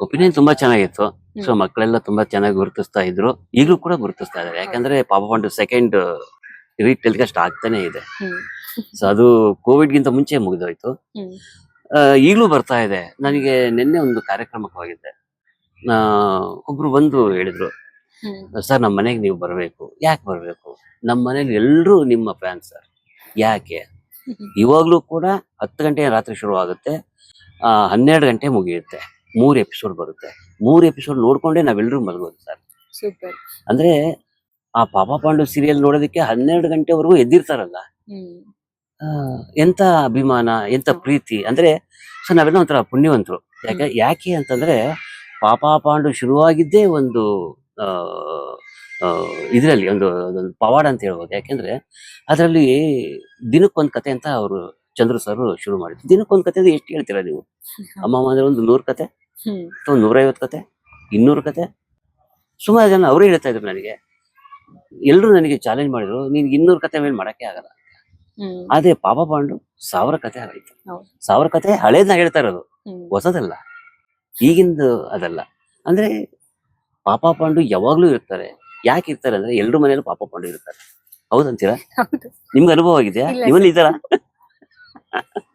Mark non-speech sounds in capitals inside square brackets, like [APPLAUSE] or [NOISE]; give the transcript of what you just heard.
Opinion ತುಂಬಾ ಚೆನ್ನಾಗಿತ್ತು. So. ಮಕ್ಕಳೆಲ್ಲ ತುಂಬಾ ಚೆನ್ನಾಗಿ ಗುರುತಿಸ್ತಾ ಇದ್ರು. ಈಗಲೂ ಕೂಡ ಗುರುತಿಸ್ತಾ ಇದಾರೆ ಯಾಕಂದ್ರೆ ಪಾಪ ಒಂದು ಸೆಕೆಂಡ್ ರೀ ಟೆಲಿಕಾಸ್ಟ್ ಆಗ್ತಾನೆ ಇದೆ. ಸೊ ಅದು ಕೋವಿಡ್ ಗಿಂತ ಮುಂಚೆ ಮುಗಿದೋಯ್ತು. ಈಗಲೂ ಬರ್ತಾ ಇದೆ. ನನಗೆ ನಿನ್ನೆ ಒಂದು ಕಾರ್ಯಕ್ರಮಕ್ಕೆ ಹೋಗಿದ್ದೆ ಒಬ್ರು ಬಂದು ಹೇಳಿದ್ರು ಸರ್ ನಮ್ಮ ಮನೆಗೆ ನೀವು ಬರಬೇಕು. ಯಾಕೆ ಬರಬೇಕು? ನಮ್ಮ ಮನೇಲಿ ಎಲ್ಲರೂ ನಿಮ್ಮ ಫ್ಯಾನ್ ಸರ್. ಯಾಕೆ? ಇವಾಗ್ಲೂ ಕೂಡ ಹತ್ತು ಗಂಟೆ ರಾತ್ರಿ ಶುರು ಆಗುತ್ತೆ ಹನ್ನೆರಡು ಗಂಟೆ ಮುಗಿಯುತ್ತೆ. ಮೂರು ಎಪಿಸೋಡ್ ಬರುತ್ತೆ. ಮೂರು ಎಪಿಸೋಡ್ ನೋಡ್ಕೊಂಡೇ ನಾವೆಲ್ಲರೂ ಮಲಗೋದು ಸರ್. ಸೂಪರ್ ಅಂದ್ರೆ ಆ ಪಾಪ ಪಾಂಡು ಸೀರಿಯಲ್ ನೋಡೋದಕ್ಕೆ ಹನ್ನೆರಡು ಗಂಟೆವರೆಗೂ ಎದ್ದಿರ್ತಾರಲ್ಲ. ಎಂತ ಅಭಿಮಾನ ಎಂತ ಪ್ರೀತಿ. ಅಂದ್ರೆ ಸೊ ನಾವೆಲ್ಲ ಒಂಥರ ಪುಣ್ಯವಂತರು. ಯಾಕೆ ಯಾಕೆ ಅಂತಂದ್ರೆ ಪಾಪ ಪಾಂಡು ಶುರುವಾಗಿದ್ದೇ ಒಂದು ಇದರಲ್ಲಿ ಒಂದು ಪವಾಡ ಅಂತ ಹೇಳ್ಬೋದು. ಯಾಕೆಂದ್ರೆ ಅದರಲ್ಲಿ ದಿನಕ್ಕೊಂದು ಕತೆ ಅಂತ ಅವರು ಚಂದ್ರು ಸರ್ ಶುರು ಮಾಡಿದ್ರು. ದಿನಕ್ಕೊಂದು ಕತೆ ಎಷ್ಟು ಹೇಳ್ತೀರಾ ನೀವು? [LAUGHS] ಅಮ್ಮ ಅಂದ್ರೆ ಒಂದು ನೂರು ಕತೆ? ಒಂದು ನೂರೈವತ್ತು ಕತೆ ಇನ್ನೂರು ಕತೆ. ಸುಮಾರು ಜನ ಅವರೇ ಹೇಳ್ತಾ ಇದ್ರು ನನಗೆ. ಎಲ್ಲರೂ ನನಗೆ ಚಾಲೆಂಜ್ ಮಾಡಿದ್ರು ನೀನ್ ಇನ್ನೂರು ಕತೆ ಮೇಲೆ ಮಾಡಕ್ಕೆ ಆಗಲ್ಲ ಆದ್ರೆ ಪಾಪ ಪಾಂಡು ಸಾವಿರ ಕತೆ ಆಗೈತೆ. ಸಾವಿರ ಕತೆ ಹಳೇದ್ನ ಹೇಳ್ತಾ ಇರೋದು. ಹೊಸದಲ್ಲ. ಈಗಿಂದು ಅದಲ್ಲ. ಅಂದ್ರೆ ಪಾಪ ಪಾಂಡು ಯಾವಾಗ್ಲೂ ಇರ್ತಾರೆ. ಯಾಕೆ ಇರ್ತಾರೆ ಅಂದ್ರೆ ಎಲ್ರ ಮನೇಲೂ ಪಾಪ ಪಾಂಡು ಇರ್ತಾರೆ. ಹೌದಂತೀರಾ? ಹೌದು. ನಿಮ್ಗೆ ಅನುಭವ ಆಗಿದೆಯಾ? ನಿಮ್ಮಲ್ಲಿ ಇದ್ದಾರಾ? [LAUGHS]